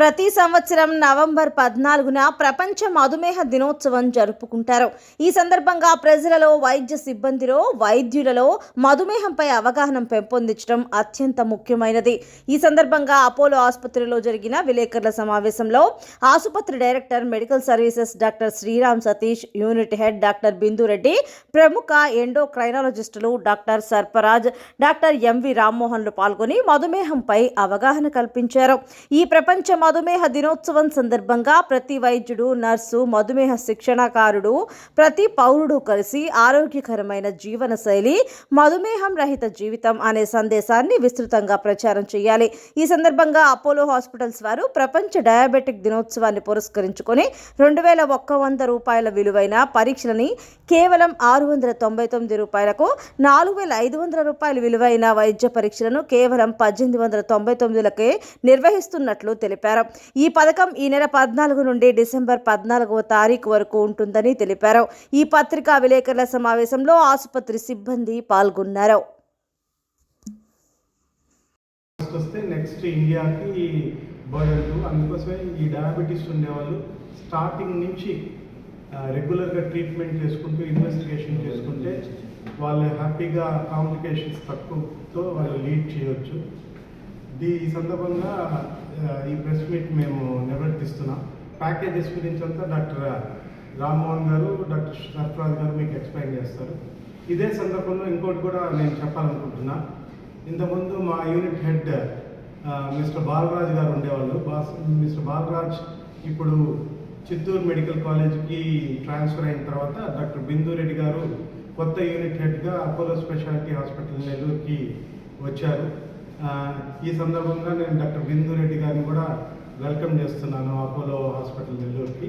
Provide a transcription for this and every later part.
ప్రతి సంవత్సరం నవంబర్ పద్నాలుగున ప్రపంచ మధుమేహ దినోత్సవం జరుపుకుంటారు. ఈ సందర్భంగా ప్రజలలో వైద్య సిబ్బందిలో వైద్యులలో మధుమేహంపై అవగాహన పెంపొందించడం అత్యంత ముఖ్యమైనది. ఈ సందర్భంగా అపోలో ఆసుపత్రిలో జరిగిన విలేకరుల సమావేశంలో ఆసుపత్రి director medical services doctor Sriram Satish unit head doctor Bindu Reddy ప్రముఖ ఎండోక్రైనాలజిస్టులు doctor Sarfaraz doctor M V రామ్మోహన్లు పాల్గొని మధుమేహంపై అవగాహన కల్పించారు. ఈ ప్రపంచ మధుమేహ దినోత్సవం సందర్భంగా ప్రతి వైద్యుడు నర్సు మధుమేహ శిక్షణాకారుడు ప్రతి పౌరుడు కలిసి ఆరోగ్యకరమైన జీవన శైలి మధుమేహం రహిత జీవితం అనే సందేశాన్ని విస్తృతంగా ప్రచారం చేయాలి. ఈ సందర్భంగా అపోలో హాస్పిటల్స్ వారు ప్రపంచ డయాబెటిక్ దినోత్సవాన్ని పురస్కరించుకొని రెండు వేల ఒక్క వంద రూపాయల విలువైన పరీక్షలని కేవలం ఆరు వందల తొంభై తొమ్మిది రూపాయలకు నాలుగు వేల ఐదు వందల రూపాయల విలువైన వైద్య పరీక్షలను కేవలం పద్దెనిమిది వందల తొంభై తొమ్మిదిలకే నిర్వహిస్తున్నట్లు తెలిపారు. తెలిపారు. ఈ పథకం ఈ నెల పద్నాలుగు నుండి డిసెంబర్ పద్నాలుగవ తారీఖు వరకు ఉంటుందని తెలిపారు. ఈ పత్రికా విలేకరుల సమావేశంలో ఆసుపత్రి సిబ్బంది పాల్గొన్నారు. వస్తే నెక్స్ట్ ఇండియాకి బర్డన్ అందుకోసమే ఈ డయాబెటీస్ ఉండేవాళ్ళు స్టార్టింగ్ నుంచి రెగ్యులర్గా ట్రీట్మెంట్ చేసుకుంటూ ఇన్వెస్టిగేషన్ చేసుకుంటే వాళ్ళు హ్యాపీగా కాంప్లికేషన్స్ తక్కువతో వాళ్ళు లీడ్ చేయవచ్చు ఈ సందర్భంగా ఈ ప్రెస్ మీట్ మేము నిర్వర్తిస్తున్నాం. ప్యాకేజెస్ గురించి అంతా డాక్టర్ రామ్మోహన్ గారు డాక్టర్ సర్ఫరాజ్ గారు మీకు ఎక్స్ప్లెయిన్ చేస్తారు. ఇదే సందర్భంలో ఇంకోటి కూడా నేను చెప్పాలనుకుంటున్నా. ఇంతకుముందు మా యూనిట్ హెడ్ మిస్టర్ బాలరాజ్ గారు ఉండేవాళ్ళు. బాస్ మిస్టర్ బాలరాజ్ ఇప్పుడు చిత్తూరు మెడికల్ కాలేజ్కి ట్రాన్స్ఫర్ అయిన తర్వాత డాక్టర్ బిందురెడ్డి గారు కొత్త యూనిట్ హెడ్గా అపోలో స్పెషాలిటీ హాస్పిటల్ నెల్లూరుకి వచ్చారు. ఈ సందర్భంగా నేను డాక్టర్ బిందు రెడ్డి గారిని కూడా వెల్కమ్ చేస్తున్నాను అపోలో హాస్పిటల్ నెల్లూరుకి.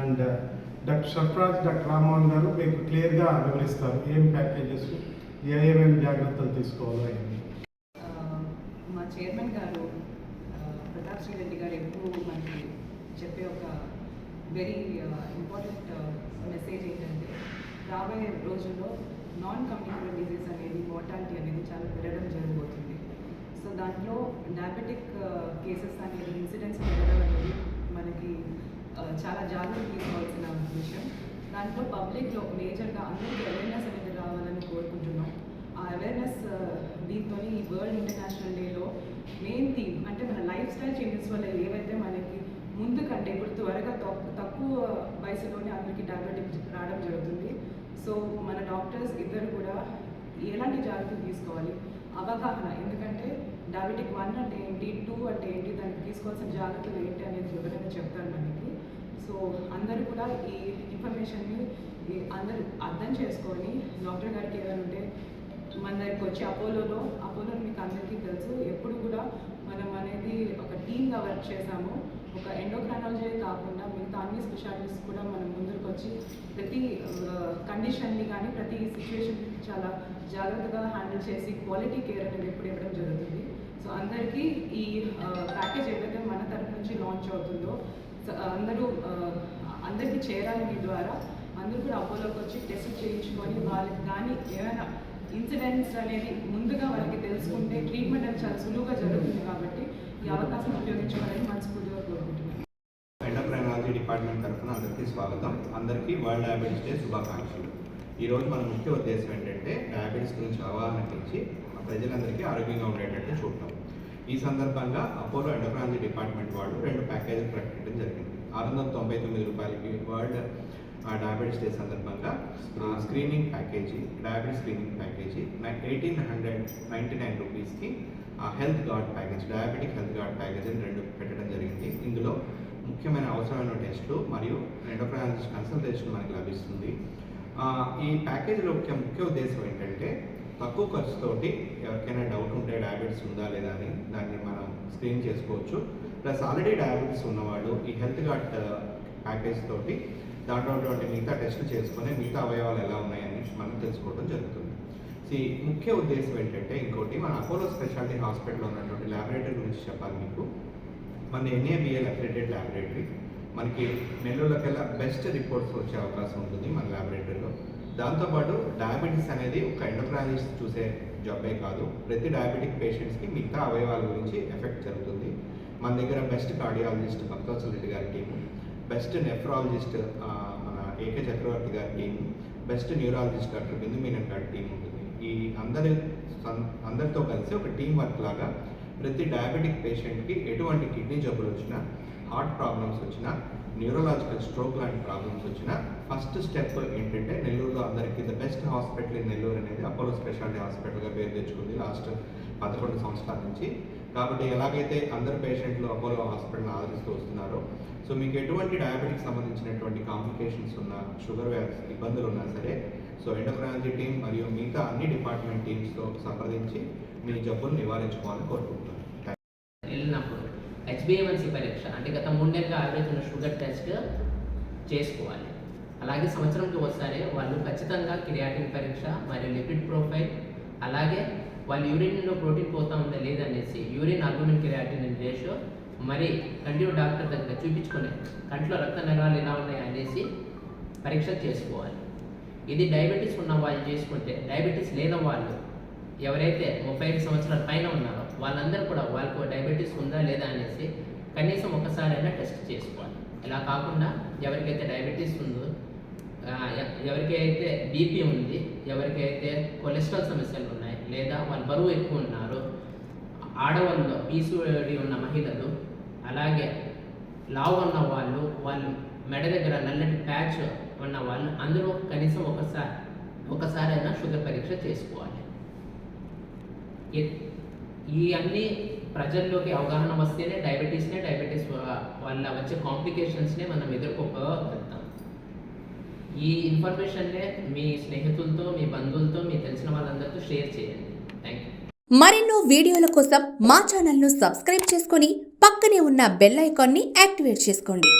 And doctor Sarfaraz doctor Rammohan గారు మీకు క్లియర్గా వివరిస్తారు ఏం ప్యాకేజెస్ ఏమేమి జాగ్రత్తలు తీసుకోవాలో అని మా చైర్మన్ గారు ప్రతాప్ శ్రీ రెడ్డి గారు ఎప్పుడు మనకి చెప్పే ఒక వెరీ ఇంపార్టెంట్ మెసేజ్ ఏంటంటే రాబోయే రోజుల్లో నాన్ కమ్యూనికబుల్ డిజీజ్ అనేది మోర్టాలిటీ అనేది చాలా పెరగడం జరుగుతుంది. దాంట్లో డయాబెటిక్ కేసెస్ అనేది ఇన్సిడెంట్స్ పెరగడం అనేది మనకి uh, చాలా జాగ్రత్త తీసుకోవాల్సిన విషయం. దాంట్లో పబ్లిక్లో మేజర్గా అందరికీ అవేర్నెస్ అనేది రావాలని కోరుకుంటున్నాం. ఆ అవేర్నెస్ uh, దీంతో ఈ వరల్డ్ ఇంటర్నేషనల్ డేలో మెయిన్ థీమ్ అంటే మన లైఫ్ స్టైల్ చేంజెస్ వల్ల ఏవైతే మనకి ముందు కంటే ఇప్పుడు త్వరగా తక్కువ తక్కువ వయసులోనే అందరికీ డయాబెటిక్ రావడం జరుగుతుంది. సో మన డాక్టర్స్ ఇద్దరు కూడా ఎలాంటి జాగ్రత్తలు తీసుకోవాలి? అవగాహన. ఎందుకంటే డయాబెటిక్ వన్ అంటే ఏంటి? టూ అంటే ఏంటి? దానికి తీసుకోవాల్సిన జాగ్రత్తలు ఏంటి అనేది వివరంగా చెప్తారు మనకి. సో అందరూ కూడా ఈ ఇన్ఫర్మేషన్ని అందరు అందరూ అర్థం చేసుకొని డాక్టర్ గారికి ఏదైనా ఉంటే మన దగ్గరికి వచ్చి అపోలోలో అపోలో మీకు అందరికీ తెలుసు. ఎప్పుడు కూడా మనం అనేది ఒక టీమ్గా వర్క్ చేసాము. ఒక ఎండోక్రానాలజీ కాకుండా మిగతా అన్ని స్పెషాలిటీస్ కూడా మనం ముందుకు వచ్చి ప్రతి కండిషన్ని కానీ ప్రతి సిచ్యువేషన్ చాలా జాగ్రత్తగా హ్యాండిల్ చేసి క్వాలిటీ కేర్ అనేది ఎప్పుడు ఇవ్వడం జరుగుతుంది. సో అందరికీ ఈ ప్యాకేజ్ ఏదైతే మన తరపు నుంచి లాంచ్ అవుతుందో అందరూ అందరికీ చేరాలి మీ ద్వారా. అందరూ కూడా అపోలోకి వచ్చి టెస్ట్ చేయించుకొని వాళ్ళకి కానీ ఏమైనా ఇన్సిడెంట్స్ అనేది ముందుగా వాళ్ళకి తెలుసుకుంటే ట్రీట్మెంట్ అనేది చాలా సులువుగా జరుగుతుంది కాబట్టి ఈ అవకాశం ఉపయోగించుకోవాలని మనస్ఫూర్తిగా కోరుకుంటున్నాను. ఎండోక్రైనాలజీ డిపార్ట్మెంట్ తరఫున అందరికీ స్వాగతం. అందరికీ వరల్డ్ డయాబెటీస్ డే శుభాకాంక్షలు. ఈరోజు మన ముఖ్య ఉద్దేశం ఏంటంటే డయాబెటీస్ గురించి అవగాహన పెంచి ప్రజలందరికీ ఆరోగ్యంగా ఉండేటట్టు చూడటం. ఈ సందర్భంగా అపోలో ఎండోక్రాలజీ డిపార్ట్మెంట్ వాళ్ళు రెండు ప్యాకేజీలు ప్రకటించడం జరిగింది. ఆరు వందల తొంభై తొమ్మిది రూపాయలకి వరల్డ్ డయాబెటీస్ డే సందర్భంగా screening package diabetes screening package eighteen hundred ninety nine రూపీస్కి health guard package diabetic health guard package అని రెండు పెట్టడం జరిగింది. ఇందులో ముఖ్యమైన అవసరమైన టెస్టులు మరియు ఎండోక్రాలజిస్ట్ కన్సల్టేషన్ మనకి లభిస్తుంది. ఈ ప్యాకేజీలో ముఖ్య ముఖ్య ఉద్దేశం ఏంటంటే తక్కువ ఖర్చుతోటి ఎవరికైనా డౌట్ ఉంటే డయాబెటీస్ ఉందా లేదా అని దాన్ని మనం స్క్రీన్ చేసుకోవచ్చు. ప్లస్ ఆల్రెడీ డయాబెటీస్ ఉన్నవాళ్ళు ఈ హెల్త్ కార్డ్ ప్యాకేజ్ తోటి దాంట్లో ఉన్నటువంటి మిగతా టెస్టులు చేసుకొని మిగతా అవయవాలు ఎలా ఉన్నాయని మనం తెలుసుకోవడం జరుగుతుంది. ఈ ముఖ్య ఉద్దేశం ఏంటంటే ఇంకోటి మన అపోలో స్పెషాలిటీ హాస్పిటల్లో ఉన్నటువంటి ల్యాబొరేటరీ గురించి చెప్పాలి మీకు. మన ఎన్ఏబిఎల్ అఫిలేటెడ్ ల్యాబొరేటరీ మనకి నెల్లూరులోకెల్లా బెస్ట్ రిపోర్ట్స్ వచ్చే అవకాశం ఉంటుంది మన ల్యాబొరేటరీలో దాంతోపాటు డయాబెటీస్ అనేది ఒక ఎండోక్రాలజిస్ట్ చూసే జాబే కాదు. ప్రతి డయాబెటిక్ పేషెంట్స్కి మిగతా అవయవాల గురించి ఎఫెక్ట్ జరుగుతుంది. మన దగ్గర బెస్ట్ కార్డియాలజిస్ట్ భక్తవత్సల రెడ్డి గారి టీం బెస్ట్ నెఫ్రాలజిస్ట్ మన ఏకే చక్రవర్తి గారి team best neurologist doctor Bindu Menon గారి టీం ఉంటుంది. ఈ అందరి అందరితో కలిసి ఒక టీం వర్క్ లాగా ప్రతి డయాబెటిక్ పేషెంట్కి ఎటువంటి కిడ్నీ జబ్బులు వచ్చినా హార్ట్ ప్రాబ్లమ్స్ వచ్చినా న్యూరలాజికల్ స్ట్రోక్ లాంటి ప్రాబ్లమ్స్ వచ్చినా ఫస్ట్ స్టెప్ ఏంటంటే నెల్లూరులో అందరికీ the best hospital in Nellore అనేది అపోలో స్పెషాలిటీ హాస్పిటల్గా పేరు తెచ్చుకుంది లాస్ట్ పదకొండు సంవత్సరాల నుంచి. కాబట్టి ఎలాగైతే అందరు పేషెంట్లు అపోలో హాస్పిటల్ని ఆదరిస్తూ వస్తున్నారో సో మీకు ఎటువంటి డయాబెటిక్ సంబంధించినటువంటి కాంప్లికేషన్స్ ఉన్నా షుగర్ వ్యాక్స్ ఇబ్బందులు ఉన్నా సరే సో ఎండోక్రాలజీ టీం మరియు మిగతా అన్ని డిపార్ట్మెంట్ టీమ్స్తో సంప్రదించి మీ జబ్బులు నివారించుకోవాలని కోరుకుంటున్నాను. వెళ్ళినప్పుడు హెచ్బిఎంఎన్సీ పరీక్ష. అంటే గత మూడు నెలలుగా యావరేజ్ ఉన్న షుగర్ టెస్ట్ చేసుకోవాలి. అలాగే సంవత్సరంకి ఒకసారి వాళ్ళు ఖచ్చితంగా క్రియాటిన్ పరీక్ష మరియు లిపిడ్ ప్రొఫైల్ అలాగే వాళ్ళ యూరిన్లో ప్రోటీన్ పోతా ఉందా లేదనేసి యూరిన్ ఆల్బుమిన్ క్రియాటిన్ రేషియో మరి కంటిన్యూ డాక్టర్ దగ్గర చూపించుకునే కంట్లో రక్త నగరాలు ఎలా ఉన్నాయి అనేసి పరీక్ష చేసుకోవాలి. ఇది డయాబెటీస్ ఉన్న వాళ్ళు చేసుకుంటే డయాబెటీస్ లేని వాళ్ళు ఎవరైతే ముప్పై ఐదు సంవత్సరాల పైన ఉన్నారో వాళ్ళందరూ కూడా వాళ్ళకు డయాబెటీస్ ఉందా లేదా అనేసి కనీసం ఒకసారైనా టెస్ట్ చేసుకోవాలి. ఇలా కాకుండా ఎవరికైతే డయాబెటీస్ ఉందో ఎవరికైతే బీపీ ఉంది ఎవరికైతే కొలెస్ట్రాల్ సమస్యలు ఉన్నాయి లేదా వాళ్ళు బరువు ఎక్కువ ఉన్నారు ఆడవాళ్ళు పీసీఓడి ఉన్న మహిళలు అలాగే లావు ఉన్న వాళ్ళు వాళ్ళు మెడ దగ్గర నల్లటి ప్యాచ్ ఉన్న వాళ్ళు అందరూ కనీసం ఒకసారి ఒకసారైనా షుగర్ పరీక్ష చేసుకోవాలి. ఈ అన్ని ప్రజల్లోకి అవగాహన వస్తేనే డయాబెటీస్నే డయాబెటీస్ వల్ల వచ్చే కాంప్లికేషన్స్నే మనం ఎదుర్కోగలుగుతాం ఈ ఇన్ఫర్మేషన్నే మీ స్నేహితులతో మీ బంధువులతో మీ తెలిసిన వాళ్ళందరితో షేర్ చేయండి. థ్యాంక్ యూ మరెన్నో వీడియోల కోసం మా ఛానల్ను సబ్స్క్రైబ్ చేసుకొని పక్కనే ఉన్న బెల్ ఐకాన్ని యాక్టివేట్ చేసుకోండి.